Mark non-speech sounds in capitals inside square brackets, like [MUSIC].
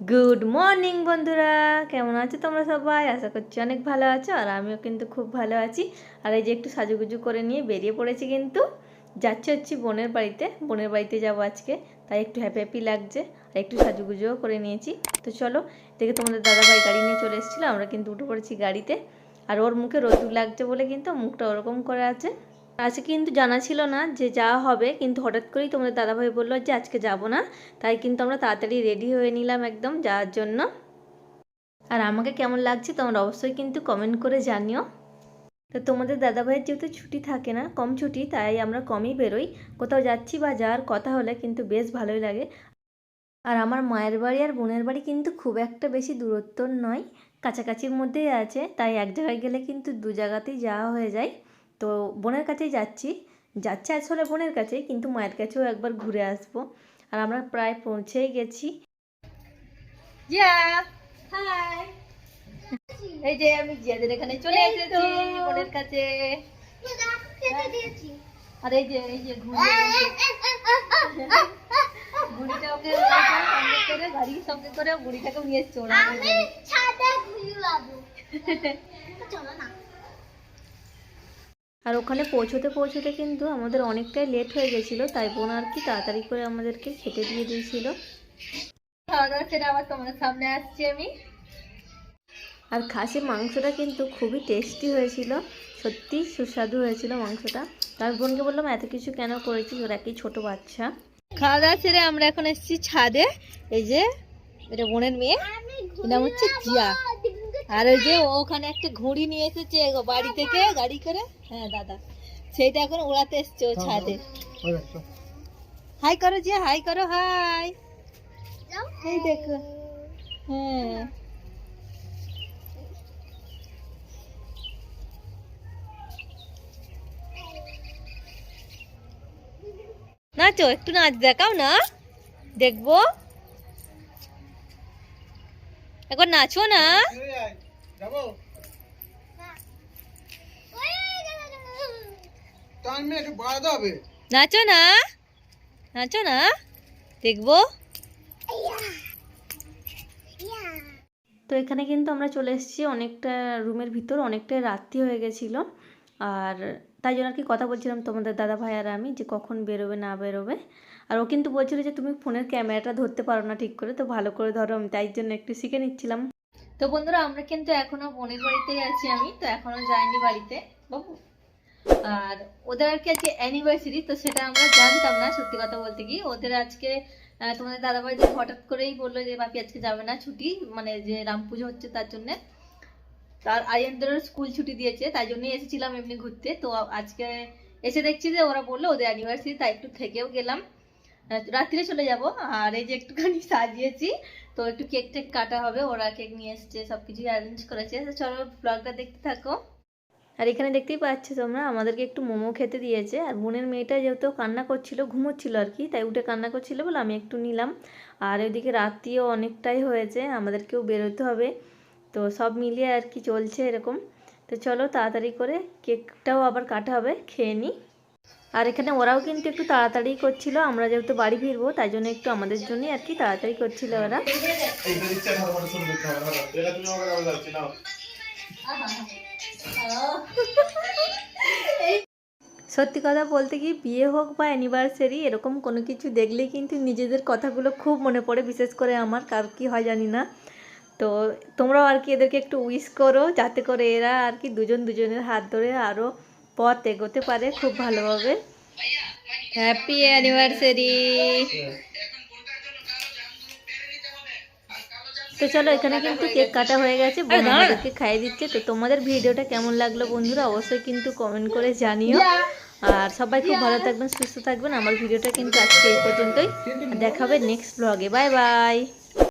Good morning বন্ধুরা। কেমন আছো তোমরা সবাই? আশা করছি অনেক ভালো আছো, আর আমিও কিন্তু খুব ভালো আছি। আর এই যে একটু সাজুগুজু করে নিয়ে বেরিয়ে পড়েছি কিন্তু। যাচ্ছে হচ্ছি বোনের বাড়িতে। বোনের বাড়িতে যাব আজকে, তাই একটু হ্যাপি হ্যাপি লাগছে। আর একটু সাজুগুজুও করে নিয়েছি। তো চলো দেখে তোমাদের দাদাভাই গাড়ি নিয়ে চলে এসেছিল, আমরা কিন্তু উঠে পড়েছি গাড়িতে। আর ওর মুখে রোদুর লাগছে বলে কিন্তু মুখটা ওরকম করে আছে। আজকে কিন্তু জানা ছিল না যে যাওয়া হবে, কিন্তু হঠাৎ করেই তোমাদের দাদাভাই বলল যে আজকে যাব না, তাই কিন্তু আমরা তাড়াতাড়ি রেডি হয়ে নিলাম একদম যাওয়ার জন্য। আর আমাকে কেমন লাগছে তোমরা অবশ্যই কিন্তু কমেন্ট করে জানিও। তো তোমাদের দাদাভাইয়ের যেহেতু ছুটি থাকে না, কম ছুটি, তাই আমরা কমই বেরোই। কোথাও যাচ্ছি বা যাওয়ার কথা হলে কিন্তু বেশ ভালোই লাগে। আর আমার মায়ের বাড়ি আর বোনের বাড়ি কিন্তু খুব একটা বেশি দূরত্ব নয়, কাছাকাছির মধ্যেই আছে, তাই এক জায়গায় গেলে কিন্তু দু জায়গাতেই যাওয়া হয়ে যায়। তো বোনের কাছেই যাচ্ছি। যাচ্ছে আসলে বোনের কাছে কিন্তু মায়ের কাছেও একবার ঘুরে আসব। আর আমরা প্রায় পৌঁছেই গেছি। এই যে আমি জিয়াদের এখানে চলে এসেছি বোনের কাছে। আর এই যে এই যে ঘুরে বুড়িটা ওকে করে গাড়ির সঙ্গে করে বুড়িটাকেও নিয়ে এসছে ওরা। [LAUGHS] আর ওখানে পৌঁছতে পৌঁছতে কিন্তু আমাদের অনেকটাই লেট হয়ে গেছিল তাই বোন আর কি তাড়াতাড়ি করে আমাদেরকে খেতে দিয়ে দিয়েছিল। খাওয়া দাওয়া সেটা আবার তোমাদের সামনে আসছি আমি। আর খাসির মাংসটা কিন্তু খুবই টেস্টি হয়েছিল সত্যি সুস্বাদু হয়েছিল মাংসটা। তার বোনকে বললাম এত কিছু কেন করেছিস? ওরা কি ছোট বাচ্চা। খাওয়া দাওয়া ছেড়ে আমরা এখন এসেছি ছাদে এই যে এটা বোনের মেয়ে নাম হচ্ছে জিয়া। আর ওই যে ওখানে একটা ঘুড়ি নিয়ে এসেছে বাড়ি থেকে, গাড়ি করে। হ্যাঁ দাদা। সেইটা এখন এসছে ও ছাদে। হাই করো জিয়া, হাই করো, হাই। এই দেখো। হ্যাঁ। নাচো, একটু নাচ দেখাও না। দেখব। এখন নাচো না। নাচো না। নাচো না। দেখব। তো এখানে কিন্তু আমরা চলে এসেছি অনেকটা রুমের ভিতর অনেকটা রাত্রি হয়ে গেছিল। আর তাই জন্য আর কি কথা বলছিলাম তোমাদের দাদা ভাই আর আমি যে কখন বেরোবে, না বেরোবে। আর ও কিন্তু বলছিল যে তুমি ফোনের ক্যামেরাটা ধরতে পারো না ঠিক করে, তো ভালো করে ধরো, আমি তাই জন্য একটু শিখে নিচ্ছিলাম। তো বন্ধুরা, আমরা কিন্তু এখনও বোনের বাড়িতেই আছি আমি, তো এখনও যাইনি বাড়িতে, বাবু। আর ওদের আর কি আজকে অ্যানিভার্সারি তো সেটা আমরা জানতাম না, সত্যি কথা বলতে কি। ওদের আজকে তোমাদের দাদাভাই যে হঠাৎ করেই বলল যে, বাপি, আজকে যাবে না, ছুটি মানে যে রাম পুজো হচ্ছে তার জন্যে। তার আরিয়ানদেরও স্কুল ছুটি দিয়েছে, তাই জন্যই এসেছিলাম এমনি ঘুরতে। তো আজকে এসে দেখছি যে, ওরা বলল ওদের অ্যানিভার্সারি তাই একটু থেকেও গেলাম। রাত্রে চলে যাব। আর এই যে একটুখানি সাজিয়েছি, তো একটু কেক টেক কাটা হবে, ওরা কেক নিয়ে এসছে সব কিছু অ্যারেঞ্জ করেছে চলো ব্লগটা দেখতে থাকো। আর এখানে দেখতেই পাচ্ছ তোমরা, আমাদেরকে একটু মোমো খেতে দিয়েছে। আর বোনের মেয়েটা যেহেতু কান্না করছিল, ঘুমোচ্ছিল আর কি, তাই উঠে কান্না করছিল বলে আমি একটু নিলাম। আর ওইদিকে রাত্রিও অনেকটাই হয়েছে, আমাদেরকেও বেরোতে হবে। তো সব মিলিয়ে আর কি চলছে এরকম। তো চলো তাড়াতাড়ি করে কেকটাও আবার কাটা হবে, খেয়ে নিই আর এখানে ওরাও কিন্তু একটু তাড়াতাড়ি করছিল, আমরা যেহেতু বাড়ি ফিরবো, তাই জন্য একটু আমাদের জন্যই আর কি তাড়াতাড়ি করছিল ওরা। সত্যি কথা বলতে কি, বিয়ে হোক বা অ্যানিভার্সারি এরকম কোনো কিছু দেখলেই কিন্তু নিজেদের কথাগুলো খুব মনে পড়ে, বিশেষ করে আমার, কার কি হয় জানি না। তো তোমরাও আর কি এদেরকে একটু উইশ করো, যাতে করে এরা আর কি দুজন দুজনের হাত ধরে আরও পথ এগোতে পারে খুব ভালোভাবে। হ্যাপি অ্যানিভার্সারি তো চলো এখানে কিন্তু কেক কাটা হয়ে গেছে বোন আমাদেরকে খাইয়ে দিচ্ছে। তো তোমাদের ভিডিওটা কেমন লাগল বন্ধুরা অবশ্যই কিন্তু কমেন্ট করে জানিও। আর সবাই খুব ভালো থাকবেন সুস্থ থাকবেন। আমার ভিডিওটা কিন্তু আজকে এই পর্যন্তই। দেখাবে নেক্সট ব্লগে বাই বাই